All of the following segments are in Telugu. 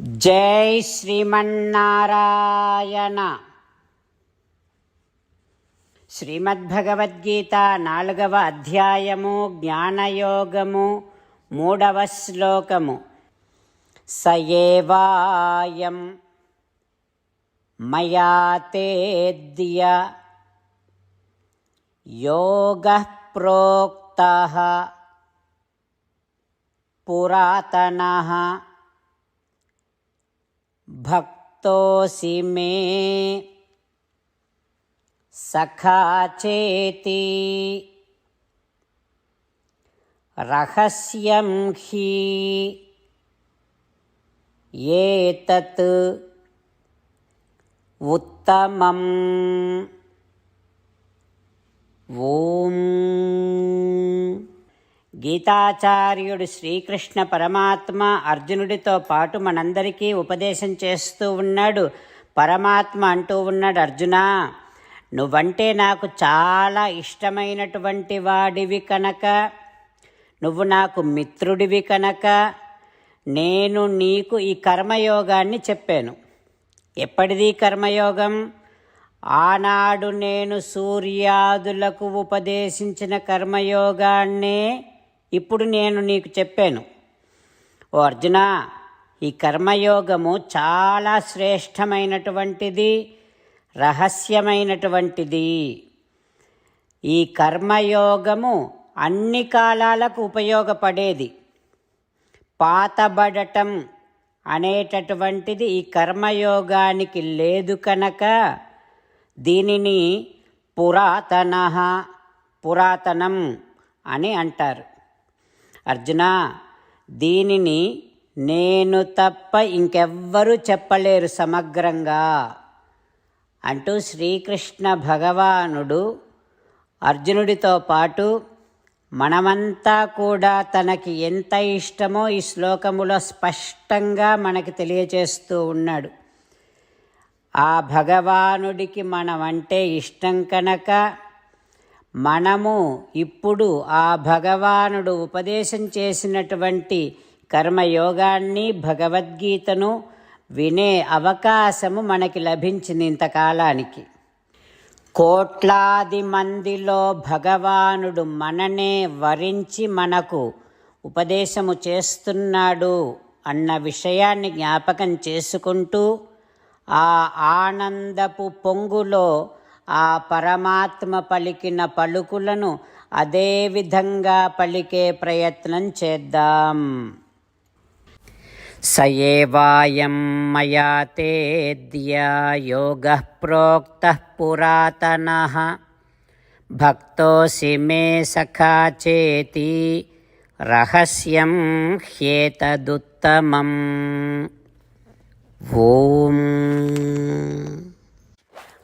జై శ్రీమన్నారాయణ. శ్రీమద్భగవద్గీత నాలుగవ అధ్యాయము జ్ఞానయోగము మూడవ శ్లోకము. సయేవాయం మయా తేద్య యోగ ప్రోక్త పురాతన భక్తోసి మే సఖా చేతి రహస్యం హి ఏతత్ ఉత్తమం ఓం. గీతాచార్యుడు శ్రీకృష్ణ పరమాత్మ అర్జునుడితో పాటు మనందరికీ ఉపదేశం చేస్తూ ఉన్నాడు. పరమాత్మ అంటూ ఉన్నాడు అర్జున నువ్వంటే నాకు చాలా ఇష్టమైనటువంటి వాడివి కనుక. నువ్వు నాకు మిత్రుడివి కనుక. నేను నీకు ఈ కర్మయోగాన్ని చెప్పాను. ఎప్పటిది కర్మయోగం? ఆనాడు నేను సూర్యాదులకు ఉపదేశించిన కర్మయోగాన్నే ఇప్పుడు నేను నీకు చెప్పాను. ఓ అర్జున ఈ కర్మయోగము చాలా శ్రేష్టమైనటువంటిది రహస్యమైనటువంటిది. ఈ కర్మయోగము అన్ని కాలాలకు ఉపయోగపడేది. పాతబడటం అనేటటువంటిది ఈ కర్మయోగానికి లేదు కనుక దీనిని పురాతన పురాతనం అని అంటారు. అర్జున దీనిని నేను తప్ప ఇంకెవ్వరూ చెప్పలేరు సమగ్రంగా అంటూ శ్రీకృష్ణ భగవానుడు అర్జునుడితో పాటు మనమంతా కూడా తనకి ఎంత ఇష్టమో ఈ శ్లోకములో స్పష్టంగా మనకి తెలియచేస్తూ ఉన్నాడు. ఆ భగవానుడికి మనమంటే ఇష్టం కనుక మనము ఇప్పుడు ఆ భగవానుడు ఉపదేశం చేసినటువంటి కర్మయోగాన్ని భగవద్గీతను వినే అవకాశము మనకి లభించింది ఇంతకాలానికి. కోట్లాది మందిలో భగవానుడు మననే వరించి మనకు ఉపదేశము చేస్తున్నాడు అన్న విషయాన్ని జ్ఞాపకం చేసుకుంటూ ఆ ఆనందపు పొంగులో ఆ పరమాత్మ పలికిన పలుకులను అదే విధంగా పలికే ప్రయత్నం చేద్దాం. సయేవాయం మయా తేద్య యోగ ప్రోక్త పురాతన. భక్తోసి మే సఖా చేతి రహస్యం హ్యేతదుత్తమం. ఓం.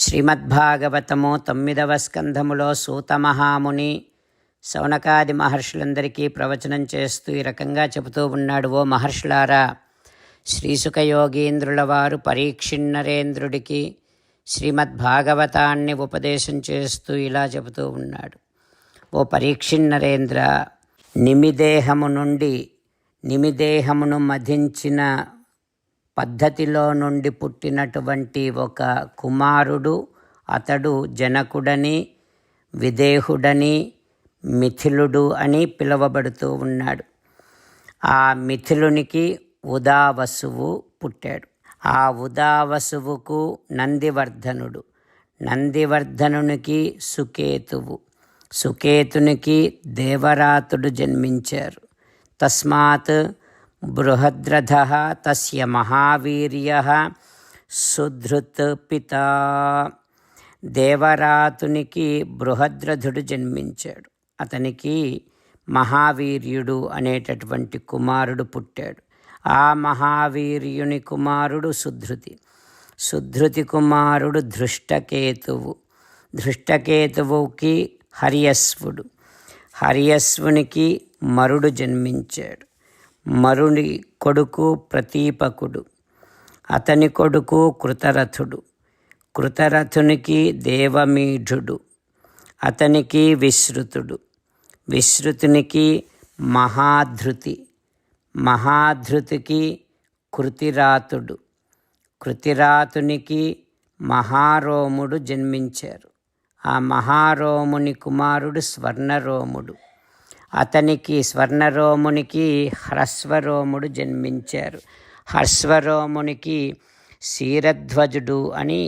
శ్రీమద్భాగవతము తొమ్మిదవ స్కంధములో సూతమహాముని శౌనకాది మహర్షులందరికీ ప్రవచనం చేస్తూ ఈ రకంగా చెబుతూ ఉన్నాడు ఓ మహర్షులారా శ్రీసుఖయోగీంద్రుల వారు పరీక్షిన్నరేంద్రుడికి శ్రీమద్భాగవతాన్ని ఉపదేశం చేస్తూ ఇలా చెబుతూ ఉన్నాడు. ఓ పరీక్షిన్నరేంద్ర నిమిదేహము నుండి నిమిదేహమును మధించిన పద్ధతిలో నుండి పుట్టినటువంటి ఒక కుమారుడు అతడు జనకుడని విదేహుడని మిథిలుడు అని పిలువబడుతూ ఉన్నాడు. ఆ మిథిలునికి ఉదావసువు పుట్టాడు. ఆ ఉదావసువుకు నందివర్ధనుడు. నందివర్ధనునికి సుకేతువు. సుకేతునికి దేవరాతుడు జన్మించారు. తస్మాత్ బృహద్రథ తస్య మహావీర్య సుధృత్ పిత. దేవరాతునికి బృహద్రథుడు జన్మించాడు. అతనికి మహావీర్యుడు అనేటటువంటి కుమారుడు పుట్టాడు. ఆ మహావీర్యుని కుమారుడు సుధృతి. సుధృతి కుమారుడు ధృష్టకేతువు. ధృష్టకేతువుకి హరియస్వుడు. హరియస్వునికి మరుడు జన్మించాడు. మరుని కొడుకు ప్రతీపకుడు. అతని కొడుకు కృతరథుడు. కృతరథునికి దేవమీఢుడు. అతనికి విశ్రుతుడు. విశ్రుతునికి మహాధృతి. మహాధృతికి కృతిరాతుడు. కృతిరాతునికి మహారోముడు జన్మించారు. ఆ మహారోముని కుమారుడు స్వర్ణరోముడు. అతనికి స్వర్ణరోమునికి హ్రస్వరోముడు జన్మించారు. హర్స్వరోమునికి శీరధ్వజుడు అని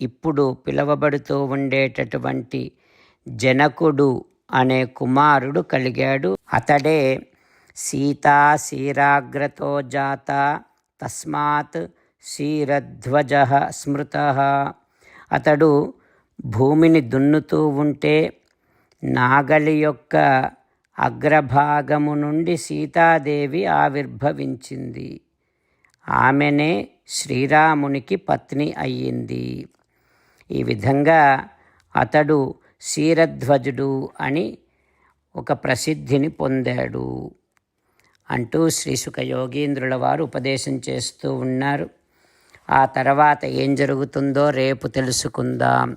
ఇప్పుడు పిలువబడుతూ ఉండేటటువంటి జనకుడు అనే కుమారుడు కలిగాడు. అతడే సీతా శీరాగ్రతో జాత తస్మాత్ శీరధ్వజ స్మృత. అతడు భూమిని దున్నుతూ ఉంటే నాగలి యొక్క అగ్రభాగము నుండి సీతాదేవి ఆవిర్భవించింది. ఆమెనే శ్రీరామునికి పత్ని అయ్యింది. ఈ విధంగా అతడు శీరధ్వజుడు అని ఒక ప్రసిద్ధిని పొందాడు. అంటూ శ్రీసుఖ యోగీంద్రుల వారు ఉపదేశం చేస్తూ ఉన్నారు. ఆ తర్వాత ఏం జరుగుతుందో రేపు తెలుసుకుందాం.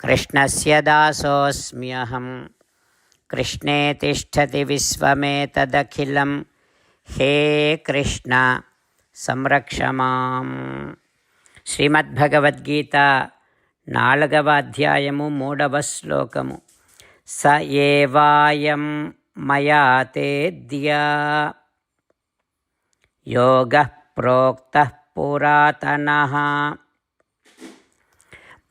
कृष्णस्य दासोऽस्म्यहं कृष्णे तिष्ठति विश्वमेतदखिलं हे कृष्ण సంరక్ష మాం శ్రీమద్భగవద్గీత నాలుగవ అధ్యాయము మూడవ శ్లోకము స ఏవాయం మయా తేద్యా యోగ ప్రోక్త పురాతన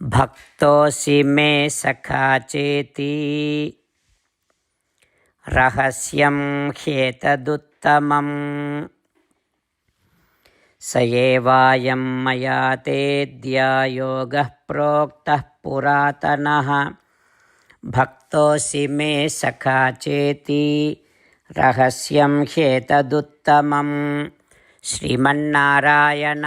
భక్తోసి మే సఖా చేతి రహస్యం హ్యేతదుత్తమం సయేవాయం మయా తేద్యాయోగ ప్రోక్త పురాతన భక్తోసి మే సఖా చేతి రహస్యం హ్యేతదుత్తమం శ్రీమన్నారాయణ